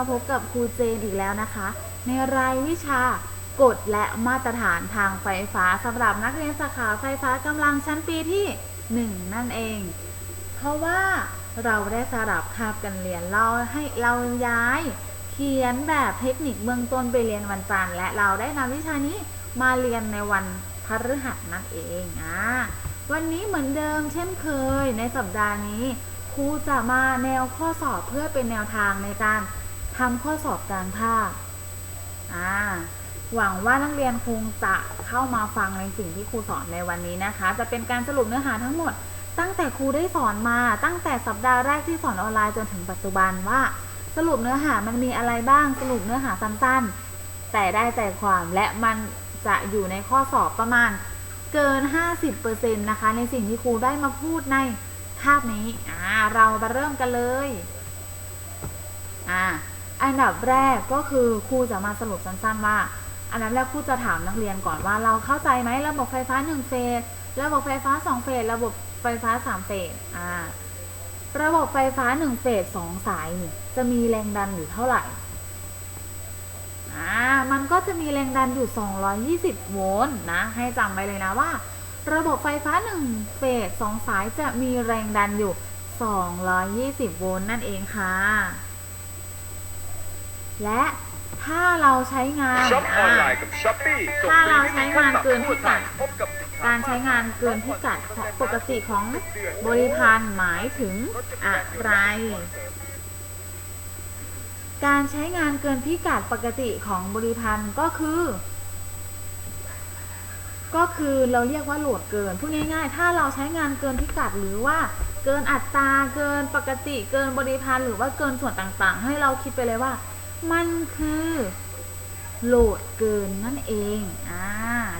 มาพบกับครูเจนอีกแล้วนะคะ ในรายวิชากฎและมาตรฐานทางไฟฟ้าสำหรับนักเรียนสาขาไฟฟ้ากำลังชั้นปีที่ 1 นั่นเอง เพราะว่าเราได้สลับคาบกันเรียนเราให้เราย้าย เขียนแบบเทคนิคเบื้องต้นไปเรียนวันจันทร์และเราได้นำวิชานี้มาเรียนในวันพฤหัสนั่นเองอ่าวันนี้เหมือนเดิมเช่นเคยในสัปดาห์นี้ครูจะมาแนวข้อสอบเพื่อเป็นแนวทางในการ ทำข้อสอบกลางภาคอ่าหวังว่านักเรียนคงจะเข้ามาฟังในสิ่งที่ครูสอนในวันนี้นะคะ จะเป็นการสรุปเนื้อหาทั้งหมด ตั้งแต่ครูได้สอนมา ตั้งแต่สัปดาห์แรกที่สอนออนไลน์จนถึงปัจจุบันว่า สรุปเนื้อหามันมีอะไรบ้าง สรุปเนื้อหาสั้นๆ แต่ได้ใจความและมันจะอยู่ในข้อสอบประมาณเกิน 50%นะคะ ในสิ่งที่ครูได้มาพูดในภาพนี้ อ่า เรามาเริ่มกันเลย อ่า อันดับแรกก็คือครูจะมาสรุปสั้นๆว่า อันดับแรกครูจะถามนักเรียนก่อนว่าเราเข้าใจไหมระบบไฟฟ้า1เฟส ระบบไฟฟ้า2เฟส ระบบไฟฟ้า3เฟส อ่า ระบบไฟฟ้า1เฟส2สายนี่จะมีแรงดันอยู่เท่าไหร่ อ่า มันก็จะมีแรงดันอยู่ 220 โวลต์นะ ให้จำไว้เลยนะว่า ระบบไฟฟ้า1เฟส2สายจะมีแรงดันอยู่ 220 โวลต์นั่นเองค่ะ และถ้าเราใช้งานช็อปออนไลอ่าน์กับช้อปปี้ถ้าเราใช้งานเกินพิกัดการใช้งานเกินพิกัดของปกติของบริพันธ์หมายถึงอะไร การใช้งานเกินพิกัดปกติของบริพันธ์ก็คือ ก็คือเราเรียกว่าโหลดเกินพูดง่าย ๆ ถ้าเราใช้งานเกินพิกัดหรือว่าเกินอัตราเกินปกติ เกินบริพันธ์หรือว่าเกินส่วนต่างๆ ให้เราคิดไปเลยว่า มันคือโหลดเกินนั่นเอง อ่า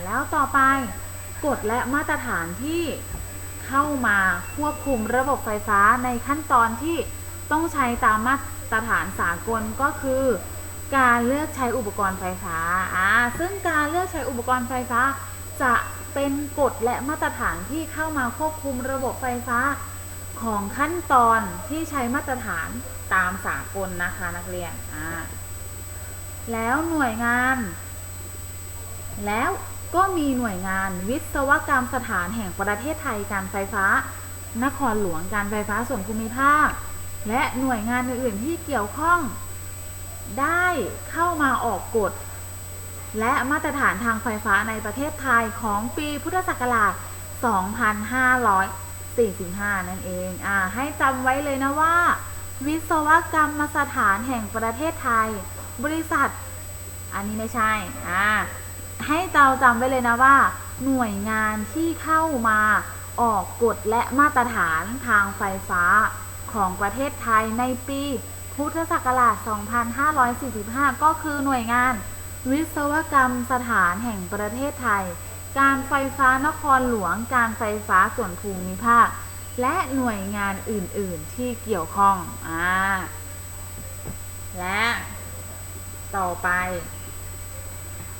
แล้วต่อไปกฎและมาตรฐานที่เข้ามาควบคุมระบบไฟฟ้าในขั้นตอนที่ต้องใช้ตามมาตรฐานสากลก็คือ การเลือกใช้อุปกรณ์ไฟฟ้า อ่า ซึ่งการเลือกใช้อุปกรณ์ไฟฟ้า จะเป็นกฎและมาตรฐานที่เข้ามาควบคุมระบบไฟฟ้า ของขั้นตอนที่ใช้มาตรฐานตามสากลนะคะนักเรียนอ่าแล้วหน่วยงาน แล้วก็มีหน่วยงานวิศวกรรมสถานแห่งประเทศไทยการไฟฟ้า นครหลวงการไฟฟ้าส่วนภูมิภาค และหน่วยงานอื่นๆที่เกี่ยวข้อง ได้เข้ามาออกกฎ และมาตรฐานทางไฟฟ้าในประเทศไทยของปีพุทธศักราช 2500 2545 นั่นเองอ่าให้จำไว้เลยนะว่า วิศวกรรมสถานแห่งประเทศไทย บริษัท อันนี้ไม่ใช่อ่าให้เราจำไว้เลยนะว่า หน่วยงานที่เข้ามาออกกฎและมาตรฐานทางไฟฟ้าของประเทศไทยในปี พุทธศักราช 2545 ก็คือหน่วยงาน วิศวกรรมสถานแห่งประเทศไทย การไฟฟ้านครหลวง การไฟฟ้าส่วนภูมิภาค และหน่วยงานอื่น ๆ ที่เกี่ยวข้องอ่าและต่อไป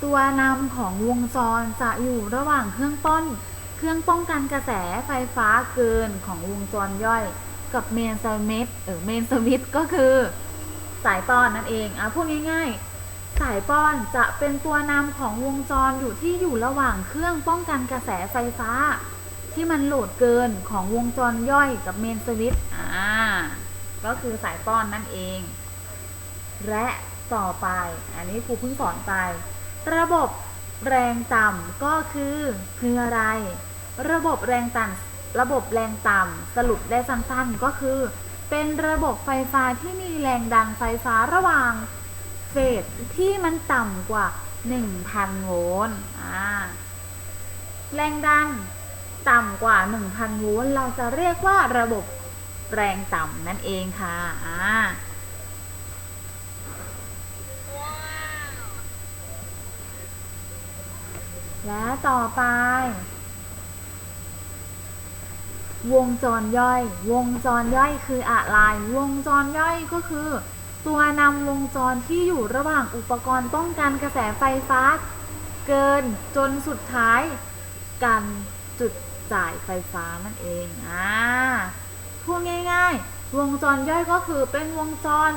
ตัวนำของวงจรจะอยู่ระหว่างเครื่องป้อนเครื่องป้องกันกระแสไฟฟ้าเกินของวงจรย่อย กับเมนสวิตเออเมนสวิตช์ก็คือ สายป้อนนั่นเองอะพูดง่ายๆ สายป้อนจะเป็นตัวนำของวงจรอยู่ที่อยู่ระหว่างเครื่องป้องกันกระแสไฟฟ้า ที่มันโหลดเกินของวงจรย่อยกับเมนสวิตช์อ่าก็คือสายป้อนนั่นเอง และต่อไป อันนี้ครูเพิ่งสอนไป ระบบแรงต่ำก็คือคืออะไร ระบบแรงต่ำระบบแรงต่ำสรุปได้สั้นๆก็คือ เป็นระบบไฟฟ้าที่มีแรงดันไฟฟ้าระหว่าง เฟสที่มันต่ำกว่า 1,000 โวลต์แรงดันต่ำกว่า 1,000 โวลต์เราจะเรียกว่าระบบแรงต่ำนั่นเองค่ะและต่อไป วงจรย่อย วงจรย่อยคืออะไร วงจรย่อยก็คือ ตัวนำวงจรที่อยู่ระหว่างอุปกรณ์ป้องกันกระแสไฟฟ้า เกินจนสุดท้ายกันจุดจ่ายไฟฟ้านั่นเองอ่าพูดง่ายๆ วงจรย่อยก็คือเป็นวงจร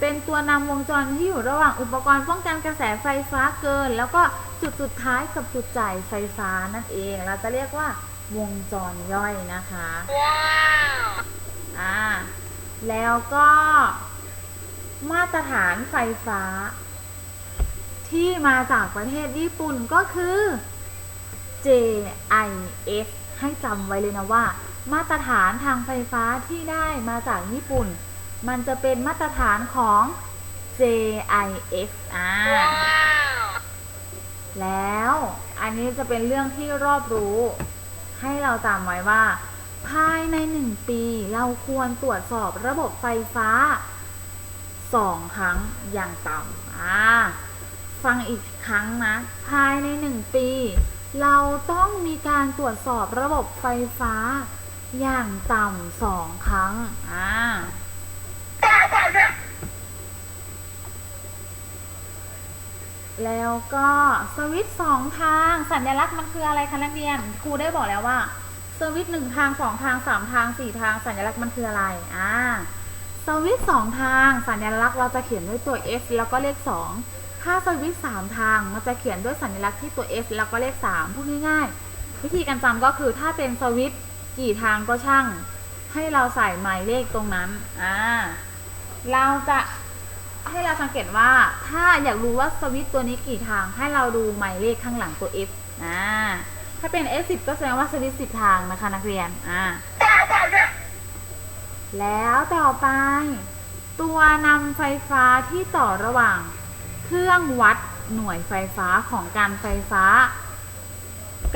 เป็นตัวนำวงจรที่อยู่ระหว่างอุปกรณ์ป้องกันกระแสไฟฟ้าเกิน แล้วก็จุดสุดท้ายกับจุดจ่ายไฟฟ้านั่นเอง เราจะเรียกว่าวงจรย่อยนะคะอ่า แล้วก็ มาตรฐานไฟฟ้า ที่มาจากประเทศญี่ปุ่นก็คือ JIS ให้จำไว้เลยนะว่า มาตรฐานทางไฟฟ้าที่ได้มาจากญี่ปุ่น มันจะเป็นมาตรฐานของ JIS อ่าแล้วอันนี้จะเป็นเรื่องที่รอบรู้ ให้เราจำไว้ว่า ภายในหนึ่งปีเราควรตรวจสอบระบบไฟฟ้า สองครั้งอย่างต่ำอ่าฟังอีกครั้งนะ ภายในหนึ่งปี เราต้องมีการตรวจสอบระบบไฟฟ้า อย่างต่ำสองครั้งอ่าแล้วก็สวิตช์สองทางสัญลักษณ์มันคืออะไรคะนักเรียนครูได้บอกแล้วว่าสวิตช์หนึ่งทางสองทางสามทางสี่ทางสัญลักษณ์มันคืออะไรอ่า สวิตช์สองทางสัญลักษณ์เราจะเขียนด้วยตัว F แล้วก็เลขสองถ้าสวิตช์สามทางมันจะเขียนด้วยสัญลักษณ์ที่ตัว F แล้วก็เลขสามพูดง่ายๆ วิธีการจำก็คือถ้าเป็นสวิตช์กี่ทางก็ช่าง ให้เราใส่หมายเลขตรงนั้นอ่าเราจะให้เราสังเกตว่าถ้าอยากรู้ว่าสวิตตัวนี้กี่ทางให้เราดูหมายเลขข้างหลังตัว F อ่าถ้าเป็น F10 ก็แสดงว่าสวิต10ทางนะคะนักเรียนอ่า แล้วต่อไป ตัวนำไฟฟ้าที่ต่อระหว่าง เครื่องวัดหน่วยไฟฟ้าของการไฟฟ้า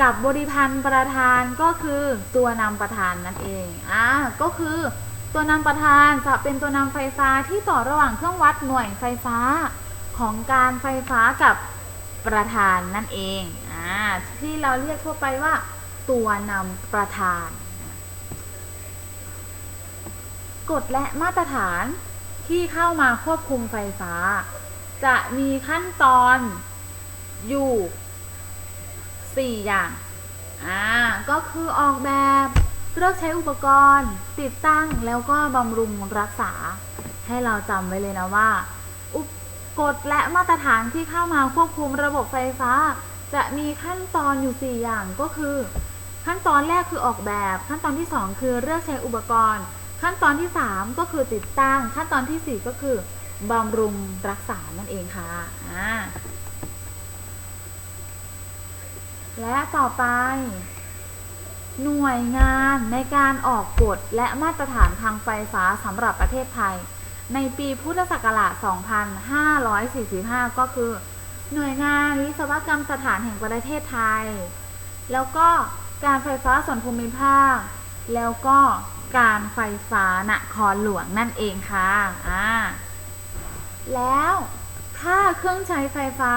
กับบริพันธ์ประธานก็คือตัวนำประธานนั่นเองอ่าก็คือตัวนำประธานจะเป็นตัวนำไฟฟ้าที่ต่อระหว่างเครื่องวัดหน่วยไฟฟ้าของการไฟฟ้ากับประธานนั่นเองอ่าที่เราเรียกทั่วไปว่า ตัวนำประธาน กฎและมาตรฐานที่เข้ามาควบคุมไฟฟ้า จะมีขั้นตอนอยู่ 4 อย่าง อ่า ก็คือออกแบบเลือกใช้อุปกรณ์ ติดตั้งแล้วก็บำรุงรักษา ให้เราจำไว้เลยนะว่า อุปกฎและมาตรฐานที่เข้ามาควบคุมระบบไฟฟ้า จะมีขั้นตอนอยู่ 4 อย่างก็คือ ขั้นตอนแรกคือออกแบบ ขั้นตอนที่ 2 คือเลือกใช้อุปกรณ์ ขั้นตอนที่ 3 ก็คือติดตั้ง ขั้นตอนทีสี่ 4 ก็คือบำรุงรักษานั่นเองค่ะอ่าและต่อไป หน่วยงานในการออกกฎและมาตรฐานทางไฟฟ้าสำหรับประเทศไทย ในปีพุทธศักราช 2545 ก็คือ หน่วยงานวิศวกรรมสถานแห่งประเทศไทย แล้วก็การไฟฟ้าส่วนภูมิภาค แล้วก็ การไฟฟ้านครหลวงนั่นเองค่ะอ่าแล้วถ้าเครื่องใช้ไฟฟ้า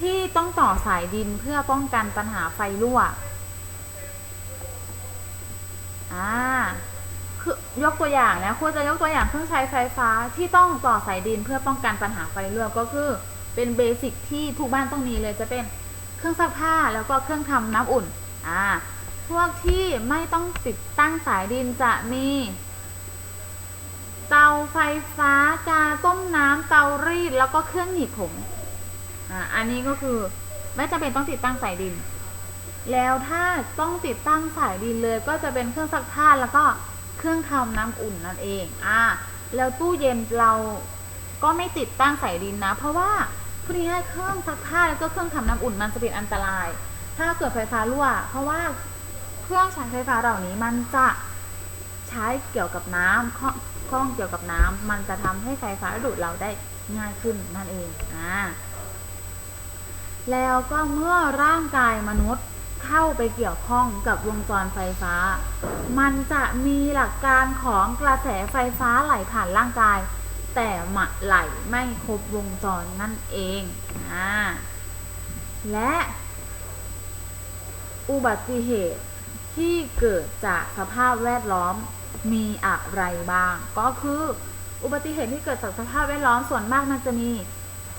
ที่ต้องต่อสายดินเพื่อป้องกันปัญหาไฟรั่วอ่าคือยกตัวอย่างนะครูจะยกตัวอย่างเครื่องใช้ไฟฟ้าที่ต้องต่อสายดินเพื่อป้องกันปัญหาไฟรั่วก็คือเป็นเบสิกที่ทุกบ้านต้องมีเลยจะเป็นเครื่องซักผ้าแล้วก็เครื่องทำน้ำอุ่น อ่า พวกที่ไม่ต้องติดตั้งสายดินจะมี เตาไฟฟ้ากาต้มน้ำเตารีดแล้วก็เครื่องหนีบผมอ่าอันนี้ก็คือไม่จำเป็นต้องติดตั้งสายดิน แล้วถ้าต้องติดตั้งสายดินเลยก็จะเป็นเครื่องซักผ้าแล้วก็เครื่องทำน้ำอุ่นนั่นเองอ่าแล้วตู้เย็นเราก็ไม่ติดตั้งสายดินนะ เพราะว่าพูดง่ายๆเครื่องซักผ้าแล้วก็เครื่องทำน้ำอุ่นมันจะเป็นอันตราย ถ้าเกิดไฟฟ้ารั่ว เพราะว่า เครื่องใช้ไฟฟ้าเหล่านี้มันจะใช้เกี่ยวกับน้ำข้องข้องเกี่ยวกับน้ำมันจะทำให้ไฟฟ้าดูดเราได้ง่ายขึ้นนั่นเองอ่าแล้วก็เมื่อร่างกายมนุษย์เข้าไปเกี่ยวข้องกับวงจรไฟฟ้า มันจะมีหลักการของกระแสไฟฟ้าไหลผ่านร่างกาย แต่มะไหลไม่ครบวงจรนั่นเองอ่าและอุบัติเหตุ ที่เกิดจากสภาพแวดล้อมมีอะไรบ้าง ก็คืออุบัติเหตุที่เกิดจากสภาพแวดล้อมส่วนมากมันจะมี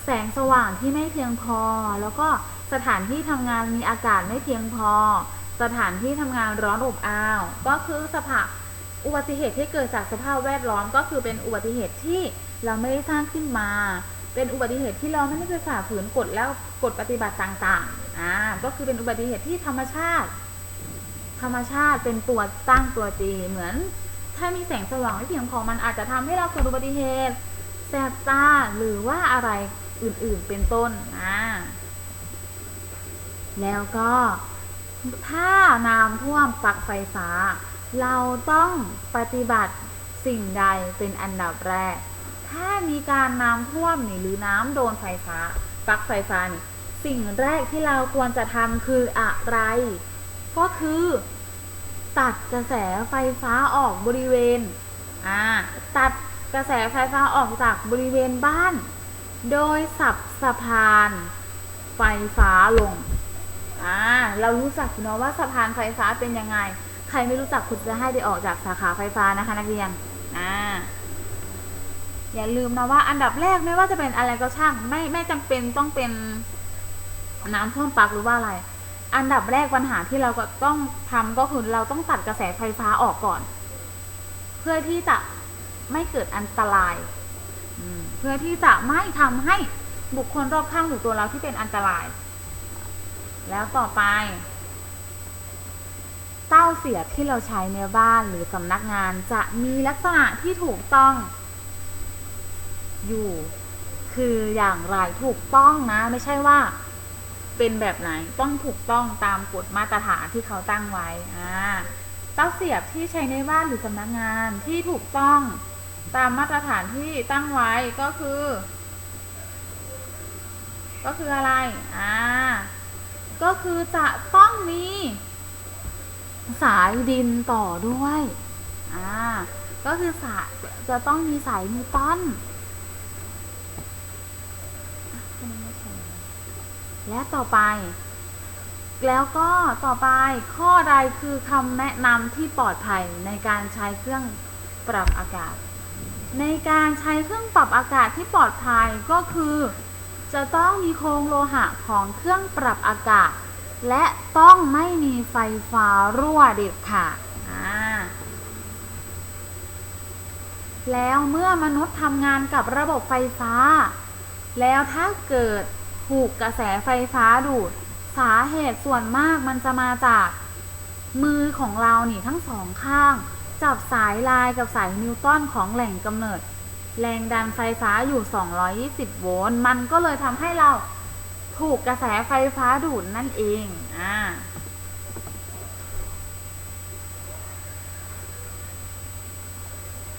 แสงสว่างที่ไม่เพียงพอ แล้วก็สถานที่ทำงานมีอากาศไม่เพียงพอ สถานที่ทำงานร้อนอบอ้าว ก็คือสภาพอุบัติเหตุที่เกิดจากสภาพแวดล้อมก็คือเป็นอุบัติเหตุที่เราไม่ได้สร้างขึ้นมา เป็นอุบัติเหตุที่เราไม่ได้ไปฝ่าฝืนกฎแล้วกฎปฏิบัติต่างๆอ่าก็คือเป็นอุบัติเหตุที่ธรรมชาติ ธรรมชาติเป็นตัวตั้งตัวตีเหมือน ถ้ามีแสงสว่างไม่เพียงพอมันอาจจะทำให้เราเกิดอุบัติเหตุแสบตาหรือว่าอะไรอื่นๆเป็นต้นอ่าแล้วก็ถ้าน้ำท่วมปลั๊กไฟฟ้า เราต้องปฏิบัติสิ่งใดเป็นอันดับแรก ถ้ามีการน้ำท่วมนี่หรือน้ำโดนไฟฟ้าปลั๊กไฟฟ้านี่สิ่งแรกที่เราควรจะทำคืออะไร ก็คือ ตัดกระแสไฟฟ้าออกบริเวณอ่าตัดกระแสไฟฟ้าออกจากบริเวณบ้าน โดยสับสะพานไฟฟ้าลงอ่าเรารู้จักเนาะว่าสะพานไฟฟ้าเป็นยังไง ใครไม่รู้จักคุณจะให้ไปออกจากสาขาไฟฟ้านะคะนักเรียนอ่าอย่าลืมนะว่าอันดับแรกไม่ว่าจะเป็นอะไรก็ช่าง ไม่ไม่จำเป็นต้องเป็นน้ำท่วมปลักหรือว่าอะไร อันดับแรกปัญหาที่เราก็ต้องทำก็คือเราต้องตัดกระแสไฟฟ้าออกก่อน เพื่อที่จะไม่เกิดอันตราย เพื่อที่จะไม่ทำให้บุคคลรอบข้างหรือตัวเราที่เป็นอันตราย แล้วต่อไป เต้าเสียบที่เราใช้ในบ้านหรือสำนักงานจะมีลักษณะที่ถูกต้อง อยู่ คืออย่างไรถูกต้องนะ ไม่ใช่ว่า เป็นแบบไหนต้องถูกต้องตามกฎมาตรฐานที่เขาตั้งไว้อ่าเต้าเสียบที่ใช้ในบ้านหรือสำนักงานที่ถูกต้องตามมาตรฐานที่ตั้งไว้ก็คือ ก็คืออะไร อ่า ก็คือจะต้องมีสายดินต่อด้วย อ่า ก็คือสายจะต้องมีสายนิวตัน และต่อไป แล้วก็ต่อไปข้อใดคือคำแนะนำที่ปลอดภัยในการใช้เครื่องปรับอากาศ ในการใช้เครื่องปรับอากาศที่ปลอดภัยก็คือ จะต้องมีโครงโลหะของเครื่องปรับอากาศ และต้องไม่มีไฟฟ้ารั่วเด็ดขาดแล้วเมื่อมนุษย์ทำงานกับระบบไฟฟ้า แล้วถ้าเกิด ถูกกระแสไฟฟ้าดูด สาเหตุส่วนมากมันจะมาจาก มือของเรานี่ทั้งสองข้าง จับสายลายกับสายนิวตันของแหล่งกำเนิด แรงดันไฟฟ้าอยู่ 220 โวลต์มันก็เลยทำให้เราถูกกระแสไฟฟ้าดูดนั่นเองอ่า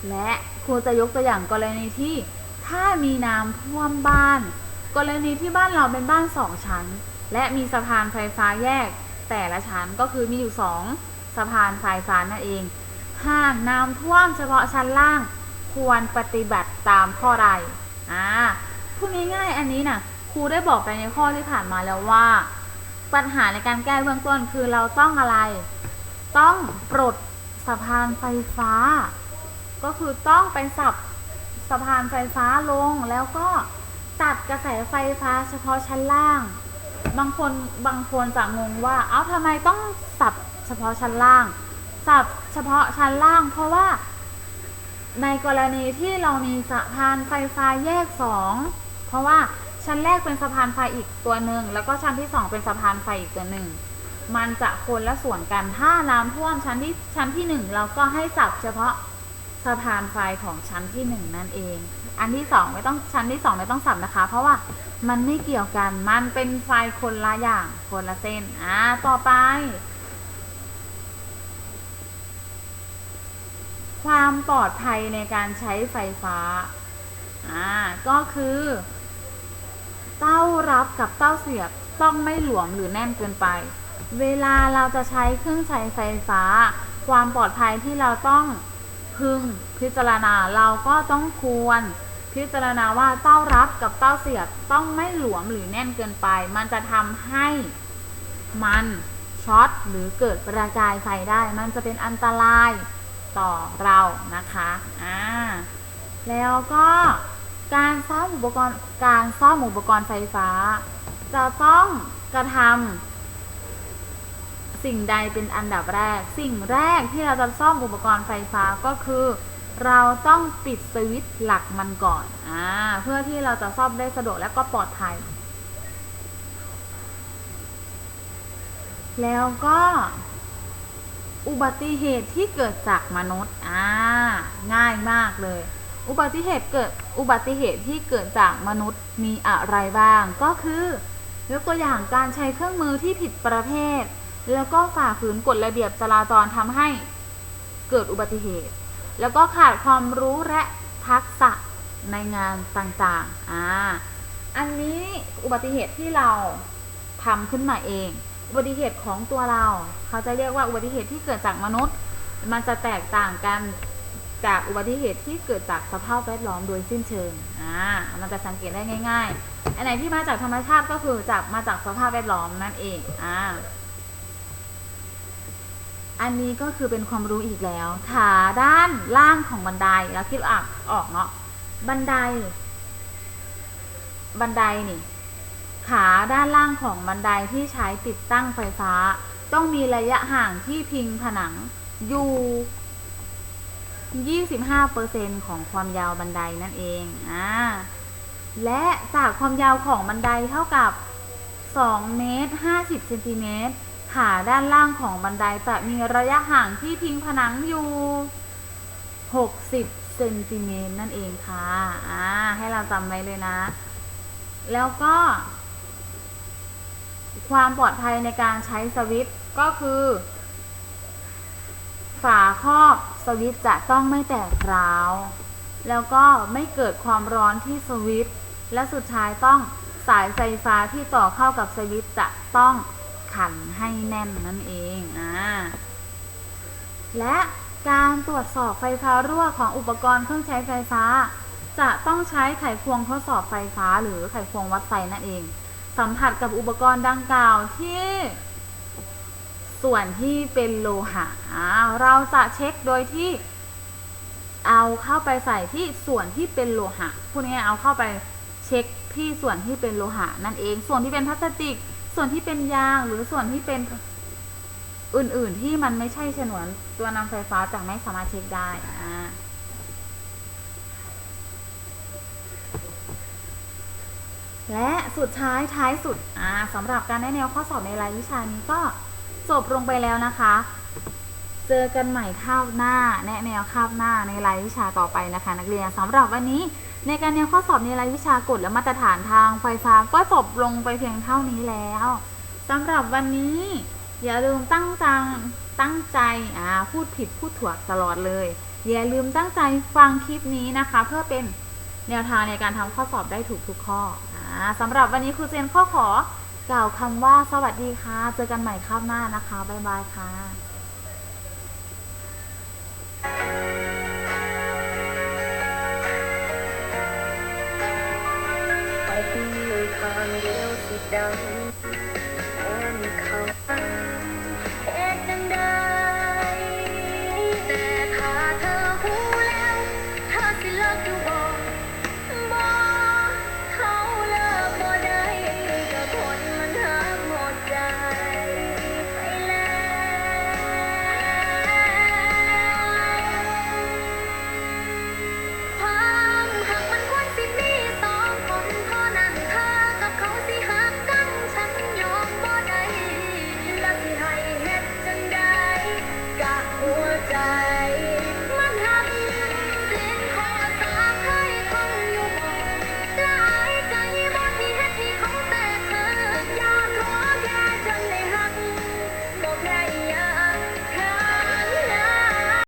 และครูจะยกตัวอย่างกรณีที่ ถ้ามีน้ำท่วมบ้าน กรณีที่บ้านเราเป็นบ้านสองชั้น และมีสะพานไฟฟ้าแยก แต่ละชั้นก็คือมีอยู่สองสะพานไฟฟ้านั่นเอง หากน้ำท่วมเฉพาะชั้นล่าง ควรปฏิบัติตามข้อใดอ่าพูดง่ายๆอันนี้นะ่ะครูได้บอกไปในข้อที่ผ่านมาแล้วว่า ปัญหาในการแก้เบื้องต้นคือเราต้องอะไร ต้องปลดสะพานไฟฟ้า ก็คือต้องไปสับสะพานไฟฟ้าลงแล้วก็ ตัดกระแสไฟฟ้าเฉพาะชั้นล่าง บางคนบางคนจะงงว่า เอ้าทำไมต้องสับเฉพาะชั้นล่าง สับเฉพาะชั้นล่าง เพราะว่า ในกรณีที่เรามีสะพานไฟฟ้าแยกสองเพราะว่าชั้นแรกเป็นสะพานไฟอีกตัวหนึ่งแล้วก็ชั้นที่สองเป็นสะพานไฟอีกตัวหนึ่งมันจะคนละส่วนกันถ้าน้ำท่วมชั้นที่ชั้นที่หนึ่งเราก็ให้สับเฉพาะสะพานไฟของชั้นที่หนึ่งนั่นเอง อันที่สองไม่ต้องชั้นที่สองไม่ต้องสับนะคะ เพราะว่ามันไม่เกี่ยวกัน มันเป็นไฟคนละอย่างคนละเส้น อ่า ต่อไป ความปลอดภัยในการใช้ไฟฟ้า อ่า ก็คือ เต้ารับกับเต้าเสียบต้องไม่หลวมหรือแน่นเกินไป เวลาเราจะใช้เครื่องใช้ไฟฟ้า ความปลอดภัยที่เราต้องพึงพิจารณาเราก็ต้องควร พิจารณาว่าเต้ารับกับเต้าเสียบต้องไม่หลวมหรือแน่นเกินไป มันจะทำให้มันช็อตหรือเกิดประกายไฟได้ มันจะเป็นอันตรายต่อเรานะคะอ่าแล้วก็การซ่อมอุปกรณ์การซ่อมอุปกรณ์ไฟฟ้า จะต้องกระทำสิ่งใดเป็นอันดับแรก สิ่งแรกที่เราจะซ่อมอุปกรณ์ไฟฟ้าก็คือ เราต้องปิดสวิตช์หลักมันก่อนอ่าเพื่อที่เราจะซ่อมได้สะดวกและก็ปลอดภัย แล้วก็ อุบัติเหตุที่เกิดจากมนุษย์อ่าง่ายมากเลย อุบัติเหตุเกิดอุบัติเหตุที่เกิดจากมนุษย์มีอะไรบ้าง ก็คือยกตัวอย่างการใช้เครื่องมือที่ผิดประเภท แล้วก็ฝ่าฝืนกฎระเบียบจราจรทำให้เกิดอุบัติเหตุ แล้วก็ขาดความรู้และทักษะในงานต่างๆ อ่า อันนี้อุบัติเหตุที่เราทำขึ้นมาเอง อุบัติเหตุของตัวเรา เขาจะเรียกว่าอุบัติเหตุที่เกิดจากมนุษย์ มันจะแตกต่างกันจากอุบัติเหตุที่เกิดจากสภาพแวดล้อมโดยสิ้นเชิง อ่า มันจะสังเกตได้ง่าย ๆ อันไหนที่มาจากธรรมชาติก็คือจากมาจากสภาพแวดล้อมนั่นเอง อ่า อันนี้ก็คือเป็นความรู้อีกแล้วขาด้านล่างของบันไดแล้วคิดอะออกเนาะบันได บันไดนี่ ขาด้านล่างของบันไดที่ใช้ติดตั้งไฟฟ้า ต้องมีระยะห่างที่พิงผนังอยู่ 25%ของความยาวบันไดนั่นเองอ่าและจากความยาวของบันไดเท่ากับ2เมตร50เซนติเมตร ขาด้านล่างของบันไดจะมีระยะห่างที่พิงผนังอยู่ 60 เซนติเมตรนั่นเองค่ะ อ่า ให้เราจำไว้เลยนะ แล้วก็ ความปลอดภัยในการใช้สวิตช์ก็คือ ฝาครอบสวิตช์จะต้องไม่แตกร้าว แล้วก็ไม่เกิดความร้อนที่สวิตช์และสุดท้ายต้องสายไฟฟ้าที่ต่อเข้ากับสวิตช์จะต้อง ขันให้แน่นนั่นเองอ่าและการตรวจสอบไฟฟ้ารั่วของอุปกรณ์เครื่องใช้ไฟฟ้า จะต้องใช้ไขควงทดสอบไฟฟ้าหรือไขควงวัดไฟนั่นเอง สัมผัสกับอุปกรณ์ดังกล่าวที่ ส่วนที่เป็นโลหะเราจะเช็คโดยที่เอาเข้าไปใส่ที่ส่วนที่เป็นโลหะพูดง่ายๆเอาเข้าไปเช็คที่ส่วนที่เป็นโลหะนั่นเอง ส่วนที่เป็นพลาสติก ส่วนที่เป็นยางหรือส่วนที่เป็นอื่นๆที่มันไม่ใช่ฉนวนตัวนำไฟฟ้าจะไม่สามารถเช็คได้อ่าและสุดท้ายท้ายสุดสำหรับการแนะแนวข้อสอบในรายวิชานี้ก็จบลงไปแล้วนะคะ เจอกันใหม่คาบหน้า แนะแนวคาบหน้าในรายวิชาต่อไปนะคะ นักเรียนสำหรับวันนี้ ในการแนวข้อสอบในรายวิชากฎและมาตรฐานทางไฟฟ้าก็จบลงไปเพียงเท่านี้แล้วสำหรับวันนี้อย่าลืมตั้งจังตั้งใจอ่าพูดผิดพูดถั่วตลอดเลย อย่าลืมตั้งใจฟังคลิปนี้นะคะ เพื่อเป็นแนวทางในการทำข้อสอบได้ถูกทุกข้ออ่าสำหรับวันนี้ครูเจนข้อขอกล่าวคำว่าสวัสดีค่ะ เจอกันใหม่คราวหน้านะคะ บ๊ายบายค่ะ ไปที่ทางเดียวสิดัง